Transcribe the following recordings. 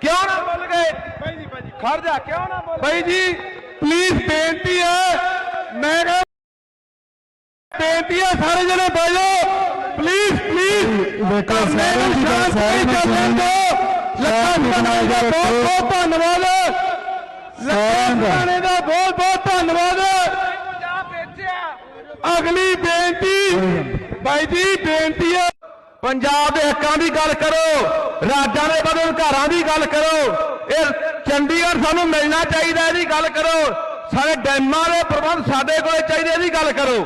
ਕਿਉਂ ਨਾ ਬੋਲ ਗਏ? ਭਾਈ ਜੀ ਖੜ ਜਾ ਕਿਉਂ ਨਾ ਬੋਲ ਭਾਈ ਜੀ ਪਲੀਜ਼ ਬੇਨਤੀ ਹੈ ਮੈਂ ਕਿਹਾ ਬੇਨਤੀ ਹੈ ਸਾਰੇ ਜਣੇ ਬਹਿ ਜਾਓ ਪਲੀਜ਼ ਪਲੀਜ਼ ਵੇਖੋ ਸਾਰੇ ਦੀ ਸਾਰੇ ਸੁਣ ਲਓ ਲੱਖਾਂ ਬਣਾਏ ਦਾ ਬਹੁਤ ਬਹੁਤ ਧੰਨਵਾਦ। ਲੱਖਾਂ ਬਣਾਏ ਦਾ ਬਹੁਤ ਬਹੁਤ ਧੰਨਵਾਦ। ਅਗਲੀ ਬੇਨਤੀ ਭਾਈ ਜੀ ਬੇਨਤੀ ਹੈ। ਪੰਜਾਬ ਦੇ ਹੱਕਾਂ ਦੀ ਗੱਲ ਕਰੋ, ਰਾਜਾਂ ਦੇ ਬਦਲ ਘਰਾਂ ਦੀ ਗੱਲ ਕਰੋ, ਇਹ ਚੰਡੀਗੜ੍ਹ ਸਾਨੂੰ ਮਿਲਣਾ ਚਾਹੀਦਾ ਇਹਦੀ ਗੱਲ ਕਰੋ ਸਾਰੇ ਡੈਮਾਂ ਦੇ ਪ੍ਰਬੰਧ ਸਾਡੇ ਕੋਲੇ ਚਾਹੀਦੇ ਇਹਦੀ ਗੱਲ ਕਰੋ।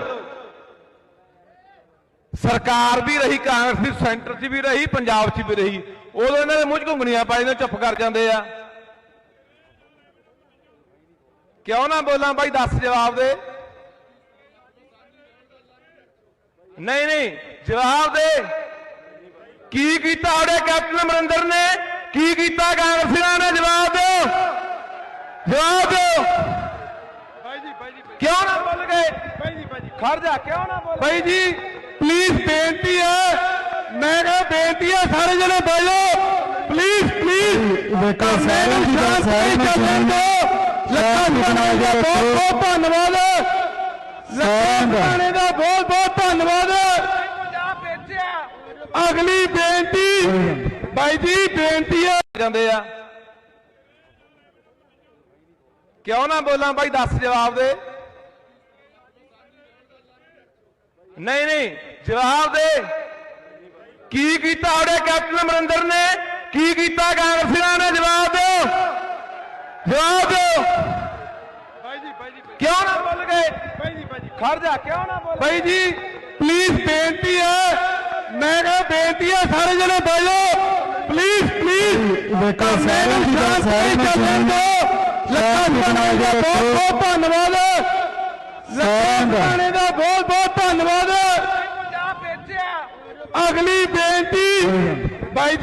ਸਰਕਾਰ ਵੀ ਰਹੀ, ਕਾਂਗਰਸ ਦੀ ਸੈਂਟਰ 'ਚ ਵੀ ਰਹੀ, ਪੰਜਾਬ 'ਚ ਵੀ ਰਹੀ, ਉਦੋਂ ਇਹਨਾਂ ਦੇ ਮੂੰਹ 'ਚ ਘੁੰਗਣੀਆਂ ਪਾਈ ਨੇ ਚੁੱਪ ਕਰ ਜਾਂਦੇ ਆ। ਕਿਉਂ ਨਾ ਬੋਲਾਂ ਬਾਈ, ਦੱਸ ਜਵਾਬ ਦੇ। ਨਹੀਂ ਨਹੀਂ, ਜਵਾਬ ਦੇ। ਕੀ ਕੀਤਾ ਉਹਦੇ ਕੈਪਟਨ ਅਮਰਿੰਦਰ ਨੇ? ਕੀ ਕੀਤਾ ਕਾਂਗਰਸੀਆਂ ਨੇ? ਜਵਾਬ ਦਿਓ। ਜਵਾਬ ਦਿਓ। ਭਾਈ ਜੀ ਭਾਈ ਜੀ ਕਿਉਂ ਨਾ ਬੋਲ ਗਏ? ਭਾਈ ਜੀ ਭਾਈ ਜੀ। ਖੜ ਜਾ ਕਿਉਂ ਨਾ ਬੋਲ ਭਾਈ ਜੀ ਪਲੀਜ਼ ਬੇਨਤੀ ਹੈ। ਮੈਂ ਕਿਹਾ ਬੇਨਤੀ ਹੈ ਸਾਰੇ ਜਣੇ ਜਾਓ। ਪਲੀਜ਼ ਪਲੀਜ਼ ਵੇਖੋ ਸਾਰੇ ਦੀ ਗੱਲ ਸਾਰੇ ਨੂੰ। ਸੁਣ ਲਓ ਲੱਖਾਂ ਬਣਾਏ ਦਾ ਬਹੁਤ ਬਹੁਤ ਧੰਨਵਾਦ। ਲੱਖਾਂ ਬਣਾਏ ਦਾ। ਬਹੁਤ ਬਹੁਤ ਧੰਨਵਾਦ ਪੰਜਾਬ ਵੇਚਿਆ ਅਗਲੀ ਬੇਨਤੀ ਭਾਈ ਜੀ, ਬੇਨਤੀ ਹੈ ਜਾਂਦੇ ਆ। ਕਿਉਂ ਨਾ ਬੋਲਾਂ ਬਾਈ, ਦੱਸ ਜਵਾਬ ਦੇ। ਨਹੀਂ ਨਹੀਂ, ਜਵਾਬ ਦੇ। ਕੀ ਕੀਤਾ ਉਹਦੇ ਕੈਪਟਨ ਅਮਰਿੰਦਰ ਨੇ? ਕੀ ਕੀਤਾ ਕਾਂਗਰਸੀਆਂ ਨੇ? ਜਵਾਬ ਦਿਓ। ਜਵਾਬ ਦਿਓ। ਭਾਈ ਜੀ ਭਾਈ ਜੀ ਕਿਉਂ ਨਾ ਬੋਲ ਗਏ? ਭਾਈ ਜੀ ਭਾਈ ਜੀ ਖੜ ਜਾ, ਕਿਉਂ ਨਾ ਬੋਲ ਭਾਈ ਜੀ ਪਲੀਜ਼ ਬੇਨਤੀ ਹੈ। ਮੈਂ ਕਿਹਾ ਬੇਨਤੀ ਹੈ, ਸਾਰੇ ਜਣੇ ਬੋਲੋ। ਪਲੀਜ਼ ਪਲੀਜ਼ ਵੇਖੋ ਸਾਰੇ ਦੀ ਗੱਲ ਸਾਰੇ ਨੂੰ। ਸੁਣ ਲਓ ਲੱਖਾਂ ਬਣਾਏ ਦਾ ਬਹੁਤ ਬਹੁਤ ਧੰਨਵਾਦ। ਲੱਖਾਂ ਦਾ ਬਹੁਤ ਬਹੁਤ ਧੰਨਵਾਦ। ਅਗਲੀ ਬੇਨਤੀ ਜੀ